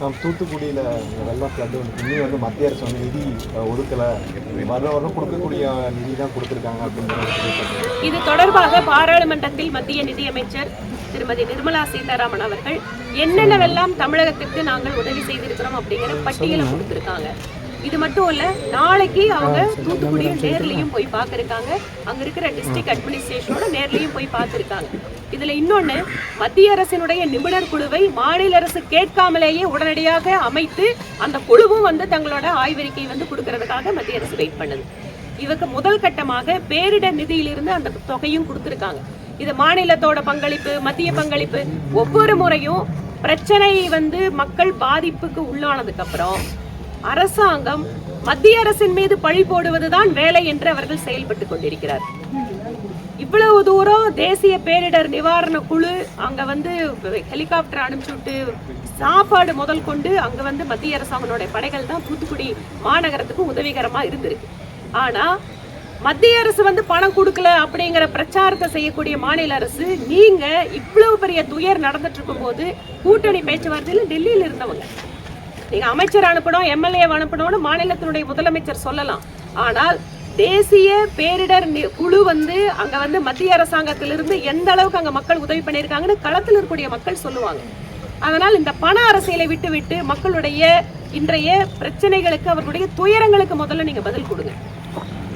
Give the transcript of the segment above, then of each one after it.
தூத்துக்குடியில வெள்ளம் ஃப்ளட் வந்து இன்னும் வந்து மத்திய அரசு வந்து நிதி ஒதுக்கல. வர வரும் கொடுக்கக்கூடிய நிதி தான் கொடுத்துருக்காங்க அப்படிங்கிற குற்றச்சாட்டு. இது தொடர்பாக பாராளுமன்றத்தில் மத்திய நிதியமைச்சர் திருமதி நிர்மலா சீதாராமன் அவர்கள் என்னென்னவெல்லாம் தமிழகத்திற்கு நாங்கள் உதவி செய்திருக்கிறோம் அப்படிங்கிற பட்டியலை கொடுத்திருக்காங்க. இது மட்டும் இல்ல நாளைக்கு அவங்க தூத்துக்குடியும் நேர்லயும் போய் பார்த்திருக்காங்க அங்க இருக்கிற டிஸ்ட்ரிக்ட் அட்மினிஸ்ட்ரேஷனோட நேர்லயும் போய் பார்த்துருக்காங்க இதுல இன்னொன்னு மத்திய அரசினுடைய நிபுணர் குழுவை மாநில அரசு கேட்காமலேயே உடனடியாக அமைத்து அந்த குழுவும் வந்து தங்களோட ஆய்வறிக்கை வந்து கொடுக்கறதுக்காக மத்திய அரசு வெயிட் பண்ணுது. இவருக்கு முதல் கட்டமாக பேரிடர் நிதியிலிருந்து அந்த தொகையும் கொடுத்துருக்காங்க. இது மாநிலத்தோட பங்களிப்பு மத்திய பங்களிப்பு ஒவ்வொரு முறையும் பிரச்சனை வந்து மக்கள் பாதிப்புக்கு உள்ளானதுக்கு அப்புறம் அரசாங்கம் மத்திய அரசின் மீது பழி போடுவதுதான் வேலை என்று அவர்கள் செயல்பட்டு கொண்டிருக்கிறார். இவ்வளவு தூரம் தேசிய பேரிடர் நிவாரண குழு அங்க வந்து ஹெலிகாப்டர் அனுப்பிச்சு விட்டு சாப்பாடு முதல் கொண்டு அங்க வந்து மத்திய அரசாங்கனுடைய படைகள் தான் தூத்துக்குடி மாநகரத்துக்கு உதவிகரமா இருந்திருக்கு. ஆனா மத்திய அரசு வந்து பணம் கொடுக்கல அப்படிங்கிற பிரச்சாரத்தை செய்யக்கூடிய மாநில அரசு நீங்க இவ்வளவு பெரிய துயர் நடந்துட்டு இருக்கும்போது கூட்டணி பேச்சுவார்த்தையில டெல்லியில இருந்தவங்க. நீங்க அமைச்சர் அனுப்பணும் எம்எல்ஏ அனுப்பணும்னு மாநிலத்தினுடைய முதலமைச்சர் சொல்லலாம். ஆனால் தேசிய பேரிடர் குழு வந்து அங்க வந்து மத்திய அரசாங்கத்திலிருந்து எந்த அளவுக்கு அங்க மக்கள் உதவி பண்ணியிருக்காங்கன்னு களத்தில் இருக்கக்கூடிய மக்கள் சொல்லுவாங்க. அதனால் இந்த பண அரசியலை விட்டு விட்டு மக்களுடைய இன்றைய பிரச்சனைகளுக்கு அவர்களுடைய துயரங்களுக்கு முதல்ல நீங்க பதில் கொடுங்க.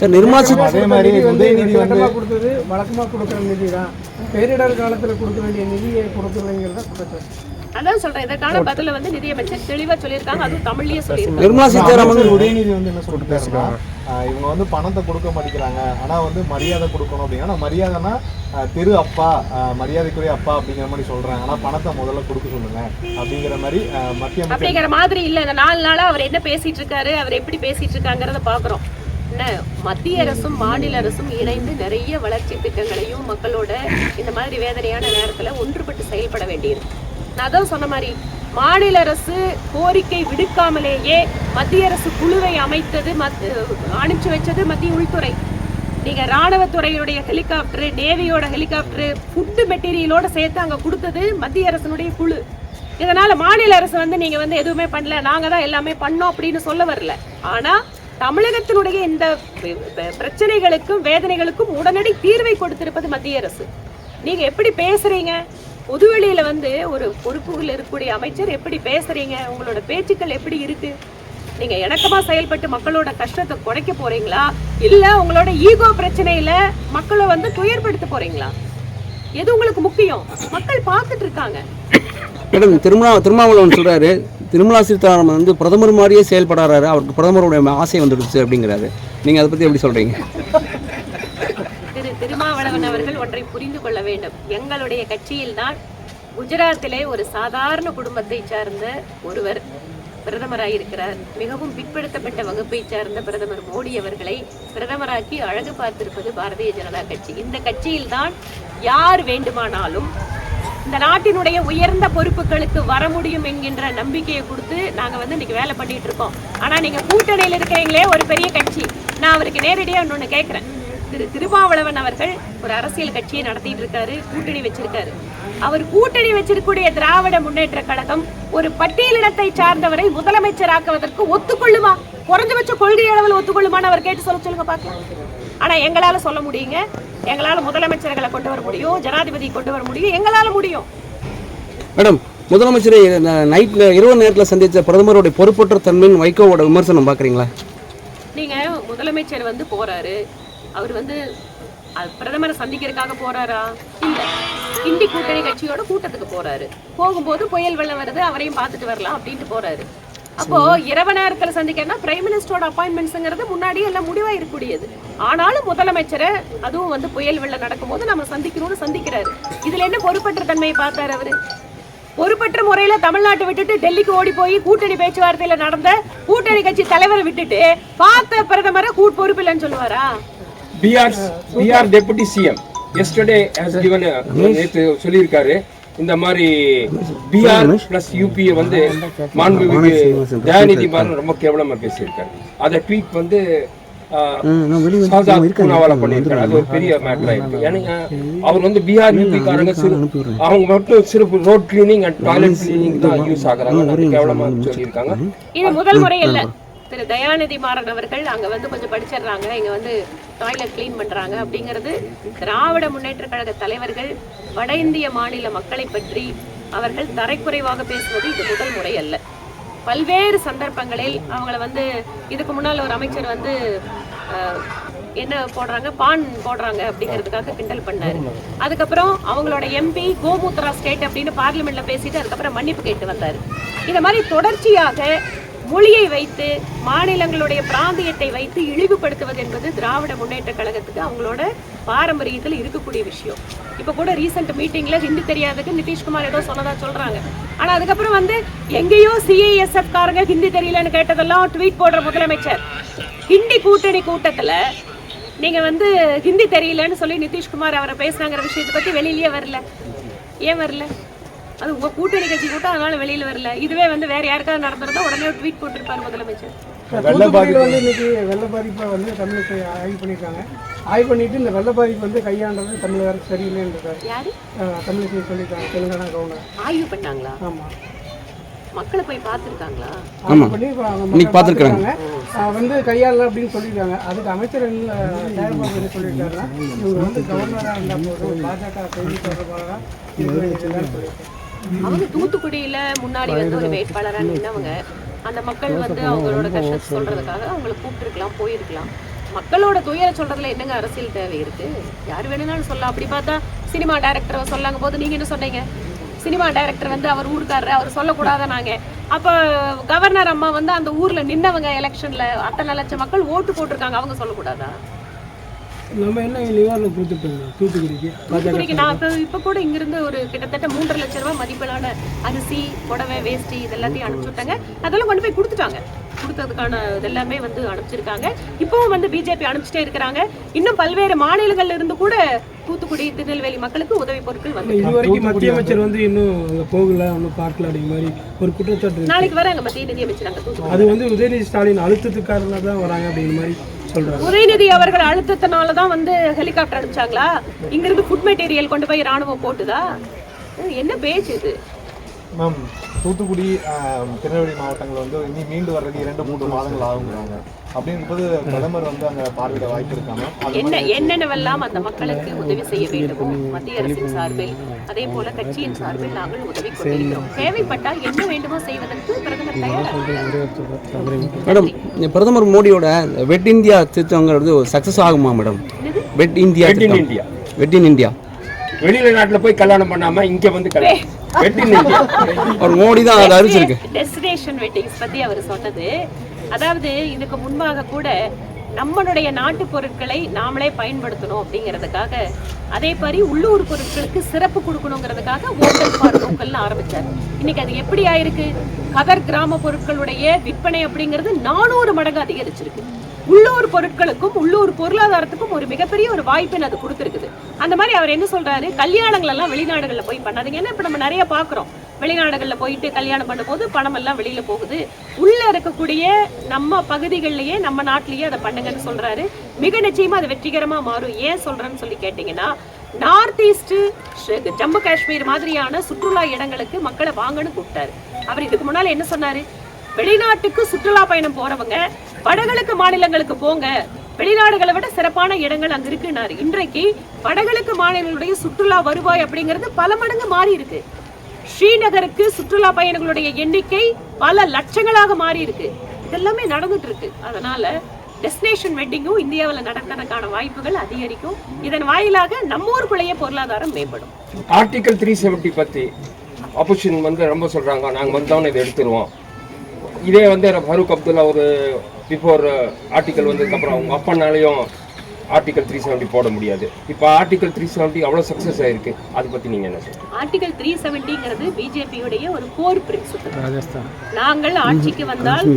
சார் நிர்மலா சீ- அதே மாதிரி நிதி வந்து உதயநிதி வந்து வழக்கமாக கொடுத்தது வழக்கமாக கொடுக்குற நிதி தான் பேரிடர் காலத்தில் கொடுக்க வேண்டிய நிதியை கொடுக்கலைங்கிறத குற்றச்சாட்டு அதான் சொல்றேன் இதற்கான பதில வந்து நிதியமைச்சர் தெளிவா சொல்லியிருக்காங்க அதுவும் தமிழ்லயே சொல்லியிருக்காங்க. நிர்மலா சீதாராமன் உதயநிதி வந்து என்ன சொல்லிட்டாருன்னா ஆஹ், இவங்க வந்து பணத்தை கொடுக்க மாட்டேங்கிறாங்க. ஆனா வந்து மரியாதை கொடுக்கணும் அப்படின்னா மரியாதைனா திரு அப்பா மரியாதைக்குரிய அப்பா அப்படிங்கிற மாதிரி சொல்றாங்க ஆனா பணத்தை முதல்ல கொடுக்க சொல்லுங்க அப்படிங்கிற மாதிரி மத்திய அப்படிங்கிற மாதிரி இல்ல. இந்த நாலு நாளா அவர் என்ன பேசிட்டு இருக்காரு அவர் எப்படி பேசிட்டு இருக்காங்கிறத பாக்குறோம். என்ன மத்திய அரசும் மாநில அரசும் இணைந்து நிறைய வளர்ச்சி திட்டங்களையும் மக்களோட இந்த மாதிரி வேதனையான நேரத்துல ஒன்றுபட்டு செயல்பட வேண்டியது நான் தான் சொன்ன மாதிரி மாநில அரசு கோரிக்கை விடுக்காமலேயே மத்திய அரசு குழுவை அமைத்தது மத்- அனுப்பிச்சு வச்சது மத்திய உள்துறை. நீங்கள் ராணுவத்துறையுடைய ஹெலிகாப்டரு நேவியோட ஹெலிகாப்டரு ஃபுட்டு மெட்டீரியலோடு சேர்த்து அங்கே கொடுத்தது மத்திய அரசனுடைய குழு. இதனால் மாநில அரசு வந்து நீங்கள் வந்து எதுவுமே பண்ணல நாங்கள் தான் எல்லாமே பண்ணோம் அப்படின்னு சொல்ல வரல. ஆனால் தமிழகத்தினுடைய இந்த பிரச்சனைகளுக்கும் வேதனைகளுக்கும் உடனடி தீர்வை கொடுத்திருப்பது மத்திய அரசு. நீங்கள் எப்படி பேசுகிறீங்க பொதுவெளியில் வந்து ஒரு பொறுப்புகள் இருக்கக்கூடிய அமைச்சர் எப்படி பேசுறீங்க? உங்களோட பேச்சுக்கள் எப்படி இருக்கு? நீங்க இணக்கமா செயல்பட்டு மக்களோட கஷ்டத்தை குறைக்க போறீங்களா? இல்ல உங்களோட ஈகோ பிரச்சனையில மக்களை வந்து துயர்படுத்த போறீங்களா? எது உங்களுக்கு முக்கியம்? மக்கள் பார்த்துட்டு இருக்காங்க. மேடம் திருமலா திருமாவளவன் சொல்றாரு திருமலா சீதாராமன் வந்து பிரதமர் மாதிரியே செயல்படுறாரு. அவருக்கு பிரதமருடைய ஆசை வந்துடுச்சு அப்படிங்கிறாரு. நீங்க அதை பத்தி எப்படி சொல்றீங்க? திருமாவளவன் அவர்கள் ஒன்றை புரிந்து கொள்ள வேண்டும். எங்களுடைய கட்சியில்தான் குஜராத்திலே ஒரு சாதாரண குடும்பத்தை சார்ந்த ஒருவர் பிரதமராயிருக்கிறார் மிகவும் பிற்படுத்தப்பட்ட வகுப்பை சார்ந்த பிரதமர் மோடி அவர்களை பிரதமராக்கி அழகு பார்த்திருப்பது பாரதிய ஜனதா கட்சி. இந்த கட்சியில்தான் யார் வேண்டுமானாலும் இந்த நாட்டினுடைய உயர்ந்த பொறுப்புகளுக்கு வர முடியும் என்கின்ற நம்பிக்கையை கொடுத்து நாங்க வந்து இன்னைக்கு வேலை பண்ணிட்டு இருக்கோம். ஆனா நீங்க கூட்டணியில் இருக்கிறீங்களே ஒரு பெரிய கட்சி. நான் அவருக்கு நேரடியாக இன்னொன்று கேட்குறேன் திரு திருமாவளவன் அவர்கள் ஒரு அரசியல் கட்சியை நடத்திட்டு இருக்காரு கூட்டணி வச்சிருக்காரு. அவர் கூட்டணி வச்சிருக்கக்கூடிய திராவிட முன்னேற்ற கழகம் ஒரு பட்டியலினத்தை சார்ந்தவரை முதலமைச்சராக்குவதற்கு ஒத்துக்கொள்ளுமா? குறைஞ்சபட்ச கொள்கை அளவில் ஒத்துக்கொள்ளுமான்னு அவர் கேட்டு சொல்ல சொல்லுங்க பார்க்கலாம். ஆனா எங்களால சொல்ல முடியுங்க. எங்களால முதலமைச்சர்களை கொண்டு வர முடியும் ஜனாதிபதி கொண்டு வர முடியும் எங்களால முடியும். மேடம் முதலமைச்சரை நைட்ல இரவு நேரத்தில் சந்தித்த பிரதமருடைய பொறுப்பற்ற தன்மையின் வைகோவோட விமர்சனம் பார்க்குறீங்களா? நீங்க முதலமைச்சர் வந்து போறாரு. அவர் வந்து பிரதமரை சந்திக்கிறதுக்காக போறாரா? இல்ல. இந்தி கூட்டணி கட்சியோட கூட்டத்துக்கு போறாரு. போகும்போது புயல் வெள்ளம் வருது அவரையும் பார்த்துட்டு வரலாம் அப்படின்ட்டு போறாரு. அப்போ இரவு நேரத்துல சந்திக்கிறனா பிரைம் மினிஸ்டரோட அப்பாயின்மெண்ட்ஸ்ங்கிறது முன்னாடியே எல்லாம் முடிவா இருக்கக்கூடியது. ஆனாலும் முதலமைச்சரை அதுவும் வந்து புயல் வெள்ளம் நடக்கும்போது நம்ம சந்திக்கணும்னு சந்திக்கிறாரு. இதுல என்ன பொறுப்பற்ற தன்மையை பார்த்தாரு அவரு? பொறுப்பற்ற முறையில தமிழ்நாட்டை விட்டுட்டு டெல்லிக்கு ஓடி போய் கூட்டணி பேச்சுவார்த்தையில நடந்த கூட்டணி கட்சி தலைவரை விட்டுட்டு பார்த்த பிரதமரை கூட் பொறுப்பு இல்லைன்னு சொல்லுவாரா? BR BR deputy CM yesterday has given a நேத்து சொல்லியிருக்காரு இந்த மாதிரி பிஆர் பிளஸ் யூபியை வந்து மாண்புமிகு தயாநிதி மாறன் ரொம்ப கேவலமா பேசியிருக்காரு. அதை ட்வீட் வந்து அவர் வந்து பீகார் யூபிக்காரங்க சிறு அவங்க மட்டும் சிறப்பு road cleaning and toilet cleaning தான் யூஸ் ஆகுறாங்க. கேவலமா சொல்லியிருக்காங்க. இது முதல் முறை இல்ல திரு தயாநிதி மாறன் அவர்கள் அங்கே வந்து கொஞ்சம் படிச்சிடுறாங்க. இங்கே வந்து டாய்லெட் க்ளீன் பண்ணுறாங்க அப்படிங்கிறது திராவிட முன்னேற்ற கழக தலைவர்கள் வட இந்திய மாநில மக்களை பற்றி அவர்கள் தரைக்குறைவாக பேசுவது இது முதல் முறை அல்ல. பல்வேறு சந்தர்ப்பங்களில் அவங்கள வந்து இதுக்கு முன்னால் ஒரு அமைச்சர் வந்து என்ன போடுறாங்க? பான் போடுறாங்க அப்படிங்கிறதுக்காக கிண்டல் பண்ணாரு. அதுக்கப்புறம் அவங்களோட எம்பி கோமுத்ரா ஸ்டேட் அப்படின்னு பார்லிமெண்ட்ல பேசிட்டு அதுக்கப்புறம் மன்னிப்பு கேட்டு வந்தாரு. இந்த மாதிரி தொடர்ச்சியாக மொழியை வைத்து மாநிலங்களுடைய பிராந்தியத்தை வைத்து இழிவுபடுத்துவது என்பது திராவிட முன்னேற்ற கழகத்துக்கு அவங்களோட பாரம்பரியத்தில் இருக்கக்கூடிய விஷயம். இப்போ கூட ரீசெண்ட் மீட்டிங்கில் ஹிந்தி தெரியாததுக்கு நிதிஷ்குமார் ஏதோ சொன்னதா சொல்கிறாங்க ஆனால் அதுக்கப்புறம் வந்து எங்கேயோ சிஐஎஸ்எஃப் காரங்க ஹிந்தி தெரியலன்னு கேட்டதெல்லாம் ட்வீட் போடுற முதலமைச்சர். ஹிந்தி கூட்டணி கூட்டத்தில் நீங்கள் வந்து ஹிந்தி தெரியலன்னு சொல்லி நிதிஷ்குமார் அவரை பேசுனாங்கிற விஷயத்தை பற்றி வெளியிலேயே வரல. ஏன் வரல? அது உங்க கூட்டணி கட்சி கூட்டம் அதனால வெளியில வரல. இதுவே வந்து வேற யாருக்காவது நடந்திருந்தா உடனே ஒரு ட்வீட் போட்டிருப்பாரு முதலமைச்சர். தூத்துக்குடியில் வந்து இன்னைக்கு வெள்ள பாதிப்பை வந்து தமிழுக்கு ஆய்வு பண்ணியிருக்காங்க. ஆய்வு பண்ணிட்டு இந்த வெள்ள பாதிப்பு வந்து கையாண்டது தமிழக அரசு சரியில்லைன்றார் யாரு? தமிழுக்கு சொல்லியிருக்காங்க. தெலுங்கானா கவர்னர். ஆய்வு பண்ணாங்களா? ஆமாம் மக்களை போய் பார்த்துருக்காங்களா? ஆய்வு பண்ணி இப்ப அவங்க இன்னைக்கு பார்த்திருக்காங்க. வந்து கையாளல அப்படின்னு சொல்லியிருக்காங்க. அதுக்கு அமைச்சர் என்ன தயார்பாபு என்ன சொல்லியிருக்காருன்னா இவங்க வந்து கவர்னராக இருந்தால் போதும். பாஜக செய்தி தொடர்பாளராக அவங்க தூத்துக்குடியில முன்னாடி வந்து ஒரு வேட்பாளரா நின்னவங்க. அந்த மக்கள் வந்து அவங்களோட கஷ்டத்தை சொல்றதுக்காக அவங்கள கூப்பிட்டுருக்கலாம் போயிருக்கலாம். மக்களோட துயர சொல்றதுல என்னங்க அரசியல் தேவை இருக்கு? யார் வேணும்னாலும் சொல்லலாம். அப்படி பார்த்தா சினிமா டைரக்டர் சொல்லாங்க போது நீங்க என்ன சொன்னீங்க? சினிமா டைரக்டர் வந்து அவர் ஊருக்காரரு அவர் சொல்லக்கூடாத நாங்க? அப்ப கவர்னர் அம்மா வந்து அந்த ஊர்ல நின்னவங்க எலெக்ஷன்ல அத்தனை லட்சம் மக்கள் ஓட்டு போட்டிருக்காங்க அவங்க சொல்லக்கூடாதா? நம்ம என்ன நிவாரணம் கொடுத்துட்டோம் தூத்துக்குடிக்கு தூத்துக்குடிக்கு நான் இப்போ இப்போ கூட இங்கிருந்து ஒரு கிட்டத்தட்ட மூன்றரை லட்ச ரூபாய் மதிப்பிலான அரிசி புடவை வேஷ்டி இது எல்லாத்தையும் அனுப்பிச்சு விட்டாங்க. அதெல்லாம் கொண்டு போய் கொடுத்துட்டாங்க. கொடுத்ததுக்கான இதெல்லாமே வந்து அனுப்பிச்சிருக்காங்க. இப்பவும் வந்து பிஜேபி அனுப்பிச்சிட்டே இருக்கிறாங்க. இன்னும் பல்வேறு மாநிலங்கள்ல இருந்து கூட தூத்துக்குடி திருநெல்வேலி மக்களுக்கு உதவி பொருட்கள் வந்து இது வரைக்கும் மத்திய அமைச்சர் வந்து இன்னும் அங்க போகல ஒன்றும் பார்க்கல அப்படிங்கிற மாதிரி ஒரு குற்றச்சாட்டு நாளைக்கு வராங்க மத்திய நிதி அமைச்சர் அங்க தூத்துக்குடி. அது வந்து உதயநிதி ஸ்டாலின் அழுத்தத்துக்காரனால தான் வராங்க அப்படிங்கிற மாதிரி உதயநிதி அவர்கள் அழுத்தத்தினால தான் வந்து ஹெலிகாப்டர் அனுப்பிச்சாங்களா? இங்கிருந்து ஃபுட் மெட்டீரியல் கொண்டு போய் ராணுவம் போட்டுதா? என்ன பேச்சு இது? மேம் தூத்துக்குடி திருநெல்வேலி மாவட்டங்கள் வந்து இனி மீண்டு வர்றதுக்கு இரண்டு மூன்று மாதங்கள் ஆகுங்கிறாங்க அப்படிங்கும்போது பிரதமர் வந்து அங்க பார்வையிட வாய்ப்பு என்ன என்னென்னவெல்லாம் அந்த மக்களுக்கு உதவி செய்ய வேண்டுமோ? மத்திய அரசின் சார்பில் அதே போல கட்சியின் சார்பில் நாங்கள் உதவி கொண்டிருக்கிறோம். தேவைப்பட்டால் என்ன வேண்டுமோ செய்வதற்கு பிரதமர் தயாராக மேடம் பிரதமர் மோடியோட வெட் இந்தியா திட்டங்கிறது சக்ஸஸ் ஆகுமா மேடம்? வெட் இந்தியா in திட்டம். India. Wed in India. வெளியில நாட்டுல போய் கல்யாணம் பண்ணாம இங்க வந்து கல்யாணம். வெட்டிங் அவர் மோடி தான் அதை அறிவிச்சிருக்கு. டெஸ்டினேஷன் வெட்டிங்ஸ் பத்தி அவர் சொன்னது. அதாவது இதுக்கு முன்பாக கூட நம்மளுடைய நாட்டு பொருட்களை நாமளே பயன்படுத்தணும் அப்படிங்கிறதுக்காக அதே மாதிரி உள்ளூர் பொருட்களுக்கு சிறப்பு கொடுக்கணுங்கிறதுக்காக ஓட்டல் ஃபார் லோக்கல்னு ஆரம்பிச்சார். இன்னைக்கு அது எப்படி ஆயிருக்கு? கதர் கிராம பொருட்களுடைய விற்பனை அப்படிங்கிறது நானூறு மடங்கு அதிகரிச்சிருக்கு. உள்ளூர் பொருட்களுக்கும் உள்ளூர் பொருளாதாரத்துக்கும் ஒரு மிகப்பெரிய ஒரு வாய்ப்பு அது கொடுத்துருக்குது. அந்த மாதிரி அவர் என்ன சொல்றாரு? கல்யாணங்கள் எல்லாம் வெளிநாடுகளில் போய் பண்ணாதீங்க. ஏன்னா இப்ப நம்ம நிறைய பாக்குறோம் வெளிநாடுகளில் போயிட்டு கல்யாணம் பண்ணும்போது பணம் எல்லாம் வெளியில போகுது. உள்ள இருக்கக்கூடிய நம்ம பகுதிகளிலேயே நம்ம நாட்டிலேயே அதை பண்ணுங்கன்னு சொல்றாரு. மிக நிச்சயமா அது வெற்றிகரமா மாறும். ஏன் சொல்றேன்னு சொல்லி கேட்டீங்கன்னா நார்த் ஈஸ்ட் ஜம்மு காஷ்மீர் மாதிரியான சுற்றுலா இடங்களுக்கு மக்களை வாங்கன்னு கூப்பிட்டாரு. அவர் இதுக்கு முன்னால என்ன சொன்னாரு? வெளிநாட்டுக்கு சுற்றுலா பயணம் போறவங்க வடகிழக்கு மாநிலங்களுக்கு போங்க. வெளிநாடுகளை விட சிறப்பான இடங்கள் அங்க இருக்குன்னாரு. இன்றைக்கு வடகிழக்கு மாநிலங்களுடைய சுற்றுலா வருவாய் அப்படிங்கிறது பல மடங்கு மாறி இருக்கு. ஸ்ரீநகருக்கு சுற்றுலா பயணிகளுடைய எண்ணிக்கை பல லட்சங்களாக மாறி இருக்கு. இதெல்லாமே நடந்துட்டு இருக்கு. அதனால டெஸ்டினேஷன் வெட்டிங்கும் இந்தியாவில் நடக்கிறதுக்கான வாய்ப்புகள் அதிகரிக்கும். இதன் வாயிலாக நம்ம ஊருக்குள்ளேயே பொருளாதாரம் மேம்படும். ஆர்டிகல் த்ரீ செவன்ட்டி பத்தி ஆப்போசிஷன் வந்து ரொம்ப சொல்றாங்க. நாங்க வந்தோன்னு இதை எடுத்துருவோம். இதே வந்து ஃபரூக் அப்துல்லா ஒரு பிஃபோர் ஆர்டிக்கல் uh, வந்ததுக்கப்புறம் அவங்க அப்பனாலையும் ஆர்டிகல் த்ரீ செவன்ட்டி போட முடியாது. இப்போ ஆர்டிகல் த்ரீ செவன்ட்டி அவ்வளோ சக்ஸஸ் ஆயிருக்கு. அதை பற்றி நீங்கள் என்ன சொல்றீங்க? ஆர்டிகல் த்ரீ செவன்டிங்கிறது பிஜேபியுடைய ஒரு கோர் பிரின்சிபல் நாங்கள் ஆட்சிக்கு வந்தால்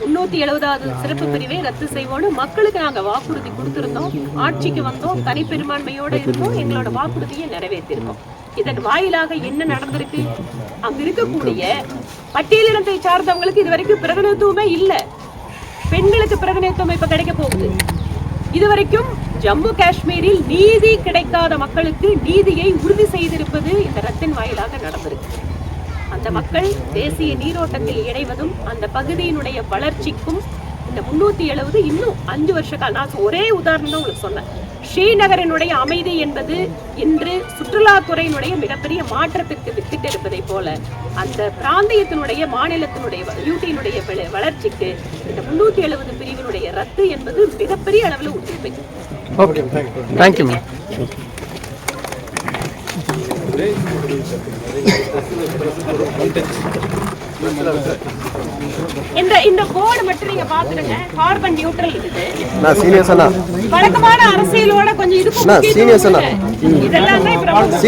முன்னூத்தி எழுபதாவது சிறப்பு பிரிவை ரத்து செய்வோம்னு மக்களுக்கு நாங்க வாக்குறுதி கொடுத்திருந்தோம். ஆட்சிக்கு வந்தோம். தனிப்பெரும்பான்மையோட இருந்தோம். எங்களோட வாக்குறுதியை நிறைவேற்றிருக்கோம். இதன் வாயிலாக என்ன நடந்திருக்கு? அங்க இருக்கக்கூடிய பட்டியலினத்தை சார்ந்தவங்களுக்கு இது வரைக்கும் பிரதிநிதித்துவமே இல்ல. பெண்களுக்கு பிரதிநிதித்துவம் இப்ப கிடைக்க போகுது இதுவரைக்கும் ஜம்மு காஷ்மீரில் நீதி கிடைக்காத மக்களுக்கு நீதியை உறுதி செய்திருப்பது இந்த ரத்தின் வாயிலாக நடந்திருக்கு. அந்த மக்கள் தேசிய நீரோட்டத்தில் இணைவதும் அந்த பகுதியினுடைய வளர்ச்சிக்கும் இந்த முன்னூத்தி எழுபது இன்னும் அஞ்சு வருஷ காலம் நான் ஒரே உதாரணம் உங்களுக்கு சொன்னேன். ஸ்ரீநகரினுடைய அமைதி என்பது இன்று சுற்றுலாத்துறையினுடைய மிகப்பெரிய மாற்றத்திற்கு வித்திட்டு இருப்பதை போல அந்த பிராந்தியத்தினுடைய மாநிலத்தினுடைய யூட்டியினுடைய வள- வளர்ச்சிக்கு இந்த முன்னூத்தி எழுபது பிரிவினுடைய ரத்து என்பது மிகப்பெரிய அளவில் உறுதி தேங்க்யூ மேம் இந்த இந்த போர்டு மட்டும் நீங்க பாத்துடுங்க கார்பன் நியூட்ரல் நான் சீனியர்ஸ் அண்ணா. வழக்கமான அரசியலோட கொஞ்சம் முக்கியத்துவம் seniors அண்ணா. இதெல்லாம் தான் இப்ப கொஞ்சம்.